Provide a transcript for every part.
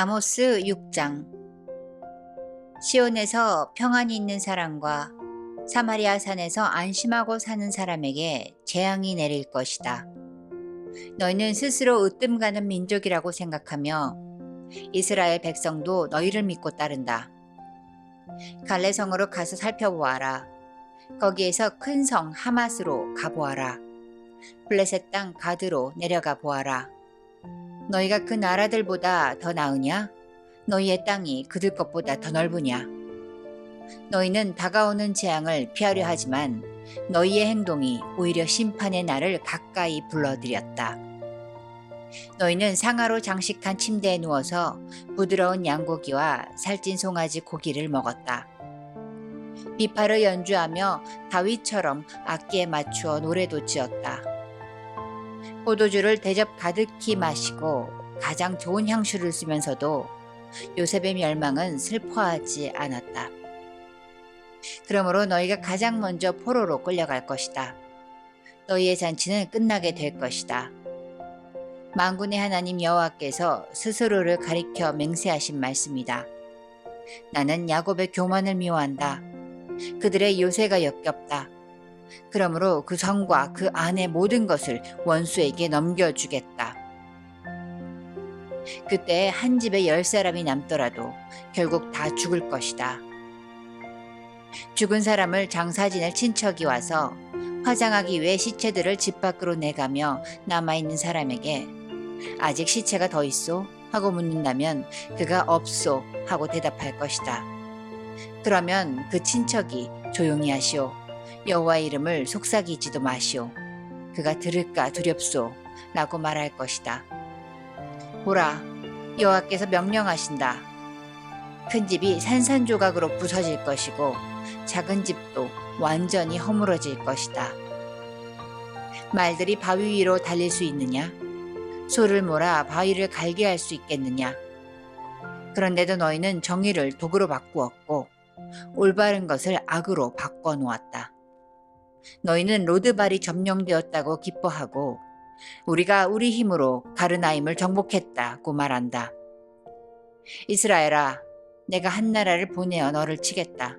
아모스 6장 시온에서 평안이 있는 사람과 사마리아 산에서 안심하고 사는 사람에게 재앙이 내릴 것이다. 너희는 스스로 으뜸 가는 민족이라고 생각하며 이스라엘 백성도 너희를 믿고 따른다. 갈레성으로 가서 살펴보아라. 거기에서 큰 성 하맛으로 가보아라. 블레셋 땅 가드로 내려가 보아라. 너희가 그 나라들보다 더 나으냐? 너희의 땅이 그들 것보다 더 넓으냐? 너희는 다가오는 재앙을 피하려 하지만 너희의 행동이 오히려 심판의 날을 가까이 불러들였다. 너희는 상하로 장식한 침대에 누워서 부드러운 양고기와 살찐 송아지 고기를 먹었다. 비파를 연주하며 다윗처럼 악기에 맞추어 노래도 지었다. 포도주를 대접 가득히 마시고 가장 좋은 향수를 쓰면서도 요셉의 멸망은 슬퍼하지 않았다. 그러므로 너희가 가장 먼저 포로로 끌려갈 것이다. 너희의 잔치는 끝나게 될 것이다. 만군의 하나님 여호와께서 스스로를 가리켜 맹세하신 말씀이다. 나는 야곱의 교만을 미워한다. 그들의 요새가 역겹다. 그러므로 그 성과 그 안의 모든 것을 원수에게 넘겨주겠다. 그때 한 집에 열 사람이 남더라도 결국 다 죽을 것이다. 죽은 사람을 장사 지낼 친척이 와서 화장하기 위해 시체들을 집 밖으로 내가며 남아있는 사람에게 아직 시체가 더 있소? 하고 묻는다면 그가 없소 하고 대답할 것이다. 그러면 그 친척이 조용히 하시오. 여호와 이름을 속삭이지도 마시오. 그가 들을까 두렵소. 라고 말할 것이다. 보라, 여호와께서 명령하신다. 큰 집이 산산조각으로 부서질 것이고 작은 집도 완전히 허물어질 것이다. 말들이 바위 위로 달릴 수 있느냐? 소를 몰아 바위를 갈게 할 수 있겠느냐? 그런데도 너희는 정의를 독으로 바꾸었고 올바른 것을 악으로 바꿔 놓았다. 너희는 로드발이 점령되었다고 기뻐하고 우리가 우리 힘으로 가르나임을 정복했다고 말한다. 이스라엘아, 내가 한 나라를 보내어 너를 치겠다.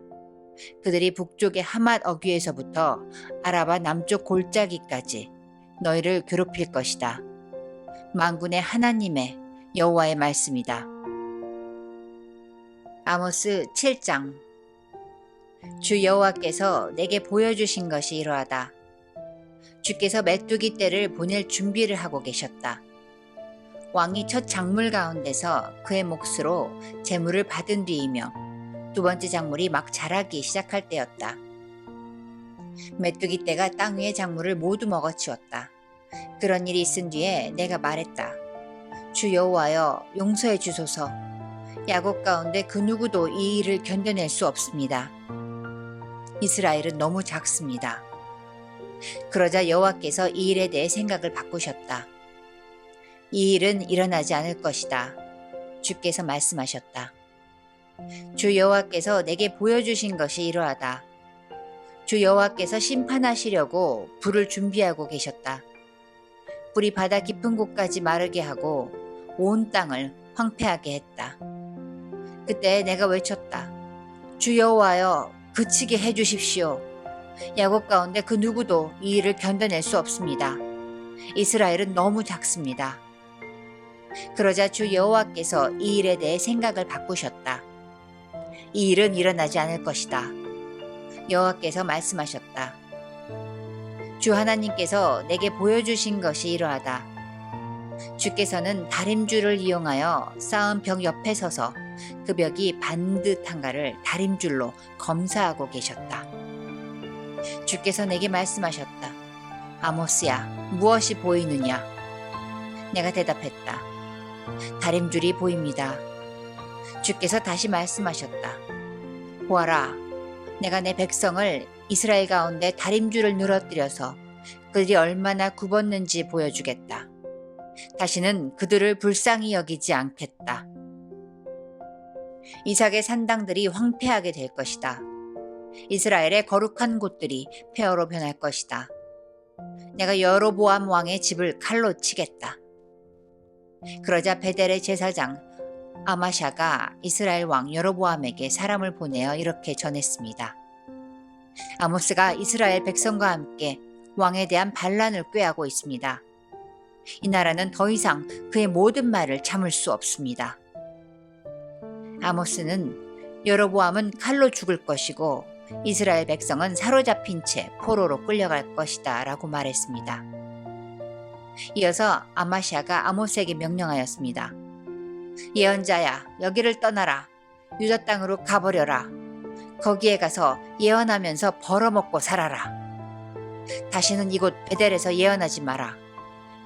그들이 북쪽의 하맛 어귀에서부터 아라바 남쪽 골짜기까지 너희를 괴롭힐 것이다. 만군의 하나님의 여호와의 말씀이다. 아모스 7장 주 여호와께서 내게 보여주신 것이 이러하다. 주께서 메뚜기 떼를 보낼 준비를 하고 계셨다. 왕이 첫 작물 가운데서 그의 몫으로 재물을 받은 뒤이며 두 번째 작물이 막 자라기 시작할 때였다. 메뚜기 떼가 땅 위의 작물을 모두 먹어치웠다. 그런 일이 있은 뒤에 내가 말했다. 주 여호와여 용서해 주소서. 야곱 가운데 그 누구도 이 일을 견뎌낼 수 없습니다. 이스라엘은 너무 작습니다. 그러자 여호와께서 이 일에 대해 생각을 바꾸셨다. 이 일은 일어나지 않을 것이다. 주께서 말씀하셨다. 주 여호와께서 내게 보여주신 것이 이러하다. 주 여호와께서 심판하시려고 불을 준비하고 계셨다. 불이 바다 깊은 곳까지 마르게 하고 온 땅을 황폐하게 했다. 그때 내가 외쳤다. 주 여호와여 그치게 해 주십시오. 야곱 가운데 그 누구도 이 일을 견뎌낼 수 없습니다. 이스라엘은 너무 작습니다. 그러자 주 여호와께서 이 일에 대해 생각을 바꾸셨다. 이 일은 일어나지 않을 것이다. 여호와께서 말씀하셨다. 주 하나님께서 내게 보여주신 것이 이러하다. 주께서는 다림줄을 이용하여 쌓은 벽 옆에 서서 그 벽이 반듯한가를 다림줄로 검사하고 계셨다. 주께서 내게 말씀하셨다. 아모스야, 무엇이 보이느냐? 내가 대답했다. 다림줄이 보입니다. 주께서 다시 말씀하셨다. 보아라, 내가 내 백성을 이스라엘 가운데 다림줄을 늘어뜨려서 그들이 얼마나 굽었는지 보여주겠다. 다시는 그들을 불쌍히 여기지 않겠다. 이삭의 산당들이 황폐하게 될 것이다. 이스라엘의 거룩한 곳들이 폐허로 변할 것이다. 내가 여로보암 왕의 집을 칼로 치겠다. 그러자 베델의 제사장 아마샤가 이스라엘 왕 여로보암에게 사람을 보내어 이렇게 전했습니다. 아모스가 이스라엘 백성과 함께 왕에 대한 반란을 꾀하고 있습니다. 이 나라는 더 이상 그의 모든 말을 참을 수 없습니다. 아모스는 여로보암은 칼로 죽을 것이고 이스라엘 백성은 사로잡힌 채 포로로 끌려갈 것이다 라고 말했습니다. 이어서 아마시아가 아모스에게 명령하였습니다. 예언자야, 여기를 떠나라. 유다 땅으로 가버려라. 거기에 가서 예언하면서 벌어먹고 살아라. 다시는 이곳 베델에서 예언하지 마라.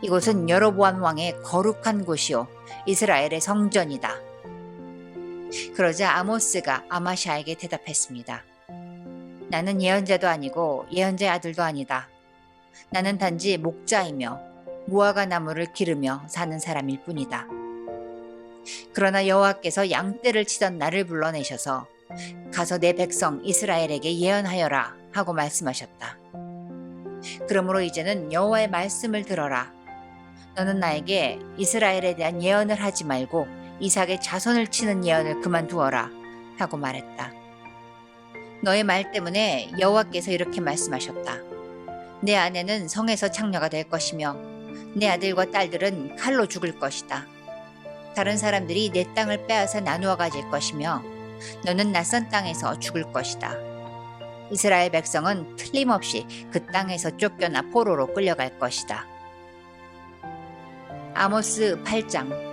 이곳은 여로보암 왕의 거룩한 곳이요 이스라엘의 성전이다. 그러자 아모스가 아마샤에게 대답했습니다. 나는 예언자도 아니고 예언자의 아들도 아니다. 나는 단지 목자이며 무화과 나무를 기르며 사는 사람일 뿐이다. 그러나 여호와께서 양떼를 치던 나를 불러내셔서 가서 내 백성 이스라엘에게 예언하여라 하고 말씀하셨다. 그러므로 이제는 여호와의 말씀을 들어라. 너는 나에게 이스라엘에 대한 예언을 하지 말고 이삭의 자손을 치는 예언을 그만두어라 하고 말했다. 너의 말 때문에 여호와께서 이렇게 말씀하셨다. 내 아내는 성에서 창녀가 될 것이며 내 아들과 딸들은 칼로 죽을 것이다. 다른 사람들이 내 땅을 빼앗아 나누어 가질 것이며 너는 낯선 땅에서 죽을 것이다. 이스라엘 백성은 틀림없이 그 땅에서 쫓겨나 포로로 끌려갈 것이다. 아모스 8장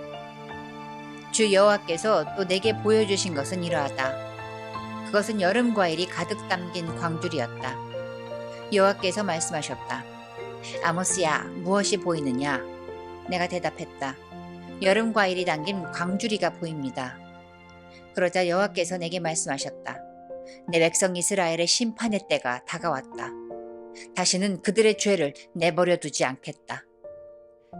주 여호와께서 또 내게 보여주신 것은 이러하다. 그것은 여름 과일이 가득 담긴 광줄이었다. 여호와께서 말씀하셨다. 아모스야, 무엇이 보이느냐? 내가 대답했다. 여름 과일이 담긴 광주리가 보입니다. 그러자 여호와께서 내게 말씀하셨다. 내 백성 이스라엘의 심판의 때가 다가왔다. 다시는 그들의 죄를 내버려 두지 않겠다.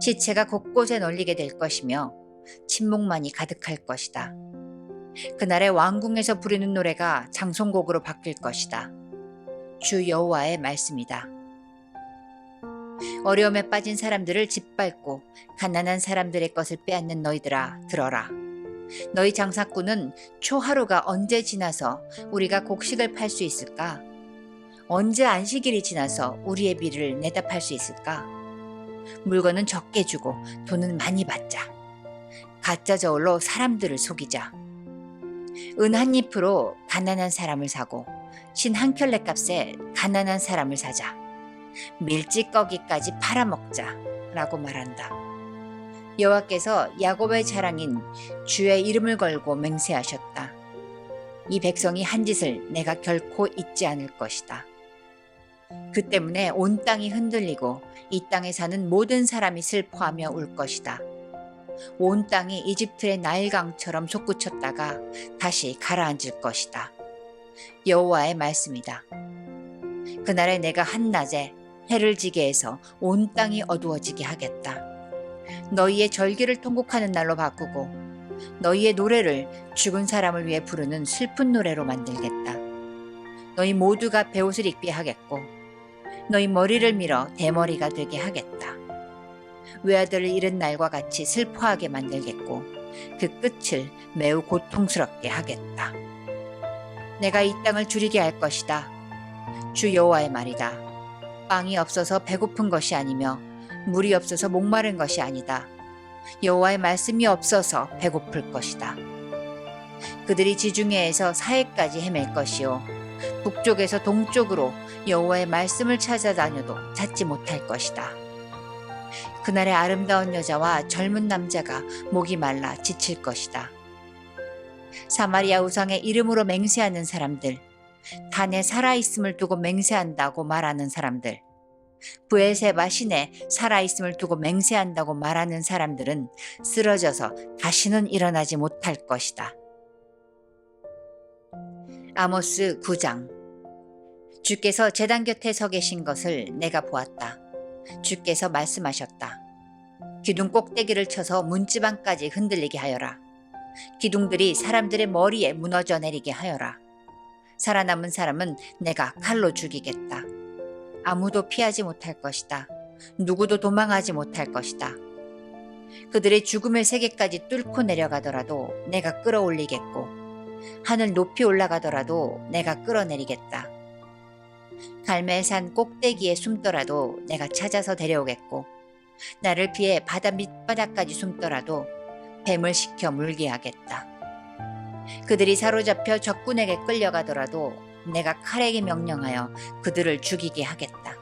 시체가 곳곳에 널리게 될 것이며 침묵만이 가득할 것이다. 그날의 왕궁에서 부르는 노래가 장송곡으로 바뀔 것이다. 주 여호와의 말씀이다. 어려움에 빠진 사람들을 짓밟고 가난한 사람들의 것을 빼앗는 너희들아 들어라. 너희 장사꾼은 초하루가 언제 지나서 우리가 곡식을 팔 수 있을까? 언제 안식일이 지나서 우리의 비를 내다 팔 수 있을까? 물건은 적게 주고 돈은 많이 받자. 가짜 저울로 사람들을 속이자. 은 한 잎으로 가난한 사람을 사고 신 한 켤레 값에 가난한 사람을 사자. 밀찌꺼기까지 팔아먹자. 라고 말한다. 여호와께서 야곱의 자랑인 주의 이름을 걸고 맹세하셨다. 이 백성이 한 짓을 내가 결코 잊지 않을 것이다. 그 때문에 온 땅이 흔들리고 이 땅에 사는 모든 사람이 슬퍼하며 울 것이다. 온 땅이 이집트의 나일강처럼 솟구쳤다가 다시 가라앉을 것이다. 여호와의 말씀이다. 그날에 내가 한낮에 해를 지게 해서 온 땅이 어두워지게 하겠다. 너희의 절기를 통곡하는 날로 바꾸고 너희의 노래를 죽은 사람을 위해 부르는 슬픈 노래로 만들겠다. 너희 모두가 베옷을 입게 하겠고 너희 머리를 밀어 대머리가 되게 하겠다. 외아들을 잃은 날과 같이 슬퍼하게 만들겠고 그 끝을 매우 고통스럽게 하겠다. 내가 이 땅을 줄이게 할 것이다. 주 여호와의 말이다. 빵이 없어서 배고픈 것이 아니며 물이 없어서 목마른 것이 아니다. 여호와의 말씀이 없어서 배고플 것이다. 그들이 지중해에서 사해까지 헤맬 것이요 북쪽에서 동쪽으로 여호와의 말씀을 찾아다녀도 찾지 못할 것이다. 그날의 아름다운 여자와 젊은 남자가 목이 말라 지칠 것이다. 사마리아 우상의 이름으로 맹세하는 사람들, 단에 살아있음을 두고 맹세한다고 말하는 사람들, 부엘세바 신에 살아있음을 두고 맹세한다고 말하는 사람들은 쓰러져서 다시는 일어나지 못할 것이다. 아모스 9장 주께서 제단 곁에 서 계신 것을 내가 보았다. 주께서 말씀하셨다. 기둥 꼭대기를 쳐서 문지방까지 흔들리게 하여라. 기둥들이 사람들의 머리에 무너져 내리게 하여라. 살아남은 사람은 내가 칼로 죽이겠다. 아무도 피하지 못할 것이다. 누구도 도망하지 못할 것이다. 그들의 죽음의 세계까지 뚫고 내려가더라도 내가 끌어올리겠고 하늘 높이 올라가더라도 내가 끌어내리겠다. 갈멜산 꼭대기에 숨더라도 내가 찾아서 데려오겠고 나를 피해 바다 밑바닥까지 숨더라도 뱀을 시켜 물게 하겠다. 그들이 사로잡혀 적군에게 끌려가더라도 내가 칼에게 명령하여 그들을 죽이게 하겠다.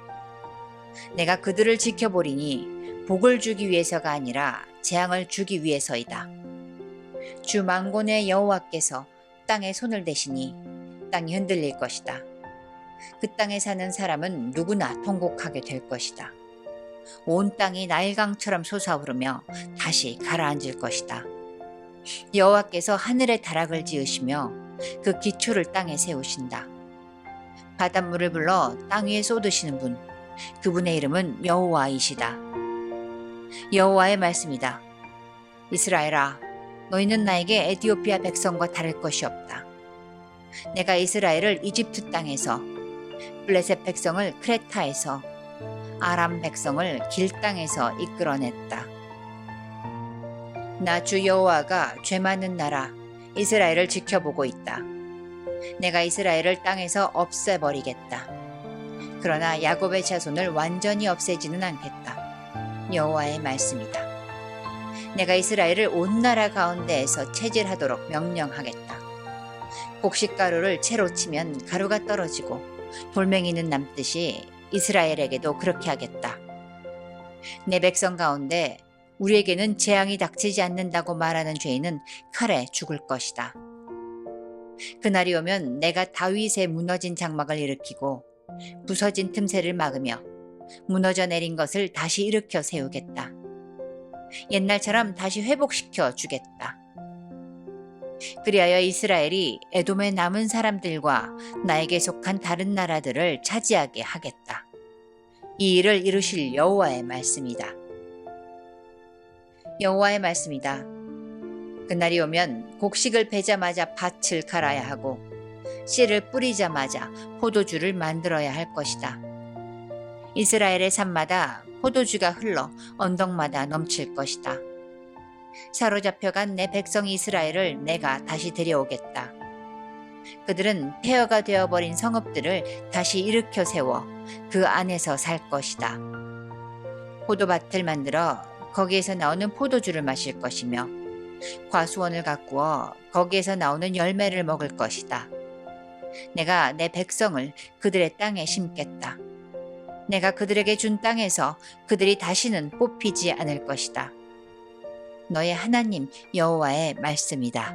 내가 그들을 지켜보리니 복을 주기 위해서가 아니라 재앙을 주기 위해서이다. 주 망군의 여호와께서 땅에 손을 대시니 땅이 흔들릴 것이다. 그 땅에 사는 사람은 누구나 통곡하게 될 것이다. 온 땅이 나일강처럼 솟아오르며 다시 가라앉을 것이다. 여호와께서 하늘에 다락을 지으시며 그 기초를 땅에 세우신다. 바닷물을 불러 땅 위에 쏟으시는 분, 그분의 이름은 여호와이시다. 여호와의 말씀이다. 이스라엘아, 너희는 나에게 에티오피아 백성과 다를 것이 없다. 내가 이스라엘을 이집트 땅에서, 블레셋 백성을 크레타에서, 아람 백성을 길 땅에서 이끌어냈다. 나 주 여호와가 죄 많은 나라 이스라엘을 지켜보고 있다. 내가 이스라엘을 땅에서 없애버리겠다. 그러나 야곱의 자손을 완전히 없애지는 않겠다. 여호와의 말씀이다. 내가 이스라엘을 온 나라 가운데에서 체질하도록 명령하겠다. 곡식가루를 채로 치면 가루가 떨어지고 돌멩이는 남듯이 이스라엘에게도 그렇게 하겠다. 내 백성 가운데 우리에게는 재앙이 닥치지 않는다고 말하는 죄인은 칼에 죽을 것이다. 그날이 오면 내가 다윗의 무너진 장막을 일으키고 부서진 틈새를 막으며 무너져 내린 것을 다시 일으켜 세우겠다. 옛날처럼 다시 회복시켜 주겠다. 그리하여 이스라엘이 에돔의 남은 사람들과 나에게 속한 다른 나라들을 차지하게 하겠다. 이 일을 이루실 여호와의 말씀이다. 여호와의 말씀이다. 그날이 오면 곡식을 베자마자 밭을 갈아야 하고 씨를 뿌리자마자 포도주를 만들어야 할 것이다. 이스라엘의 산마다 포도주가 흘러 언덕마다 넘칠 것이다. 사로잡혀간 내 백성 이스라엘을 내가 다시 데려오겠다. 그들은 폐허가 되어버린 성읍들을 다시 일으켜 세워 그 안에서 살 것이다. 포도밭을 만들어 거기에서 나오는 포도주를 마실 것이며 과수원을 가꾸어 거기에서 나오는 열매를 먹을 것이다. 내가 내 백성을 그들의 땅에 심겠다. 내가 그들에게 준 땅에서 그들이 다시는 뽑히지 않을 것이다. 너의 하나님 여호와의 말씀이다.